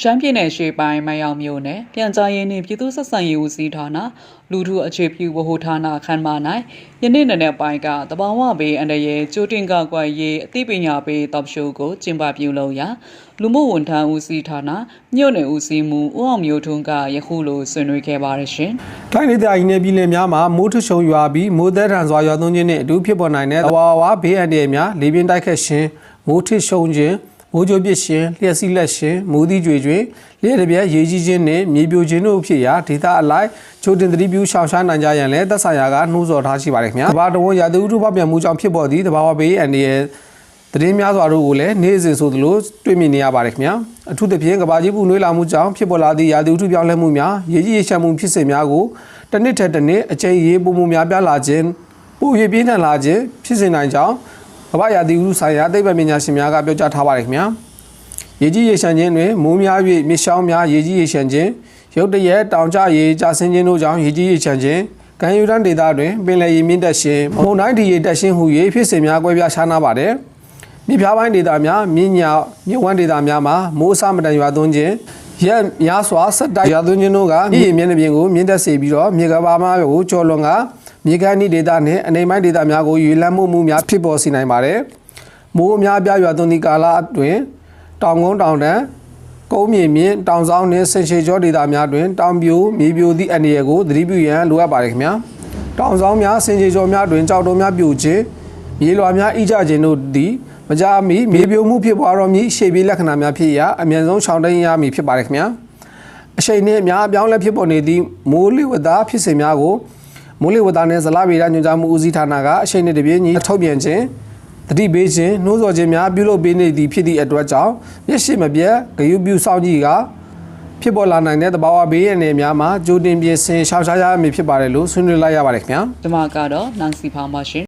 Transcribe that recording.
ရှမ်းပြည်နယ်ရှေ့ပိုင်းမယောင်မြို့နယ်ပြန်ကြားရေးနှင့်ပြည်သူ့ဆက်ဆံရေးဦးစီးဌာနလူထုအခြေပြုဝဟဌာနခန်းမ၌ယနေ့နံနက်ပိုင်းကတဘာဝဘေးအန္တရာယ်ကြိုတင်ကကွယ်ရေးအသိပညာပေးတောက်ရှိုးကိုကျင်းပပြုလုပ်ရာလူမှုဝန်ထမ်းဦးစီးဌာနမြို့နယ်ဦးစီးမှုဦးအောင်မျိုးထွန်းကယခုလိုဆွေးနွေးခဲ့ပါတယ်ရှင်ထိုင်းဒေသကြီးနယ်ပြည်နယ်များမှာမိုးထချုံရွာပြီးမိုးသက်ထန်စွာရွာသွန်းခြင်းနှင့်အတူဖြစ်ပေါ်နိုင်တဲ့သဘာဝဘေးအန္တရာယ်များလေပြင်းတိုက်ခတ်ခြင်းမိုးထချုံခြင်း မိုးကြိုးပစ်ခြင်းလျှက်စီးလက်ခြင်းမိုးသီးကြွေကျွေလျှက်တစ်ပြက်ရေကြီးခြင်းနှင့်မြေပြိုခြင်းတို့ဖြစ်ရာဒေသအလိုက်ချိုတင်သတိပြုရှောင်ရှားနိုင်ကြရန်လည်းသက်ဆိုင်ရာကနှိုးဆော်ထားရှိပါတယ်ခင်ဗျာ။တဘာတဝန်ရာသီဥတုဖောက်ပြန်မှုကြောင့်ဖြစ်ပေါ်သည့်တဘာဝဘေးအန္တရာယ်သတင်းများစွာတို့ကိုလည်းနေ့စဉ်ဆိုသလိုတွေ့မြင်နေရပါတယ်ခင်ဗျာအထူးသဖြင့်ကဘာကြီးပူနွေးလာမှုကြောင့်ဖြစ်ပေါ်လာသည့်ရာသီဥတုပြောင်းလဲမှုများရေကြီးရေရှမ်းမှုဖြစ်စဉ်များကိုတစ်နှစ်ထက်တစ်နှစ်အချိန်ရေပုံမှုများပြားလာခြင်းပို၍ပြင်းထန်လာခြင်းဖြစ်စေနိုင်ကြောင်း ကဘာရာသီဥတုဆိုင်ရာသိပ္ပံပညာရှင်များကပြောကြားထားပါတယ်ခင်ဗျာရေကြီးရေရှမ်းခြင်းတွင်မိုးများ၍မြစ်ရှောင်းများရေကြီးရေရှမ်းခြင်းရုတ်တရက်တောင်ကျရေကျဆင်းခြင်းတို့ကြောင့်ရေကြီးရေရှမ်းခြင်းကံယူရန်ဒေသတွင်ပင်လယ်ရေမြင့်တက်ခြင်းမုန်တိုင်းဒီရေတက်ခြင်းဟူ၍ဖြစ်စဉ်များကွဲပြားခြားနားပါတယ်မြေပြားပိုင်းဒေသများမြင်းညာမြဝန်းဒေသများမှာမိုးအစမတန်ရွာသွန်းခြင်းရက်များစွာဆက်တိုက်ရွာသွန်းခြင်းတို့ကမြေပြင်မျက်နှာပြင်ကိုမြင့်တက်စေပြီးတော့မြေကဘာများကိုကျော်လွန်က မြေကမ်းဤဒေသနှင့်အနေပိုင်းဒေသများကိုရွေလန်းမှုမှုများဖြစ်ပေါ်စေနိုင်ပါတယ်။မိုးအများပြားရွာသွန်းသည့်ကာလအတွင်းတောင်ကုန်းတောင်တန်းကုန်းမြေမြင့်တောင်ဆောင်နှင့်ဆင်ရှေကျောဒေသများတွင်တောင်ပြိုမြေပြိုသည့်အနေရကိုသတိပြုရန်လိုအပ်ပါတယ်ခင်ဗျာ။တောင်ဆောင်များဆင်ရှေကျောများတွင်ကြောက်တုံးများပြိုခြင်းမြေလွာများဣကြခြင်းတို့သည်မကြမီမြေပြိုမှုဖြစ်ပွားတော့မည်ရှေ့ပြေးလက္ခဏာများဖြစ်ရာအမြန်ဆုံးရှောင်တိန်ရမည်ဖြစ်ပါတယ်ခင်ဗျာအရှိန်နှင့်အများအပြောင်းလဲဖြစ်ပေါ်နေသည့်မိုးလေဝသဖြစ်စဉ်များကို မိုးလေဝသနှင့်ဇလဗေဒညွှန်ကြားမှုဦးစီးဌာနကအရှိန်နှင့်တပြေးညီထုတ်ပြန်ခြင်းတတိပေးခြင်းနှိုးဆော်ခြင်းများပြုလုပ်ပေးနေသည်ဖြစ်သည့်အတွက်ကြောင့်မျက်ရှိမပြတ်ဂယုပြုစောင့်ကြည့်ကဖြစ်ပေါ်လာနိုင်တဲ့သဘာဝဘေးရန်တွေများမှာကြိုတင်ပြင်ဆင်ရှောင်ရှားရမည်ဖြစ်ပါတယ်လို့ဆွေးနွေးလိုက်ရပါတယ်ခင်ဗျာဒီမှာကတော့နန်စီဖောင်ပါရှင်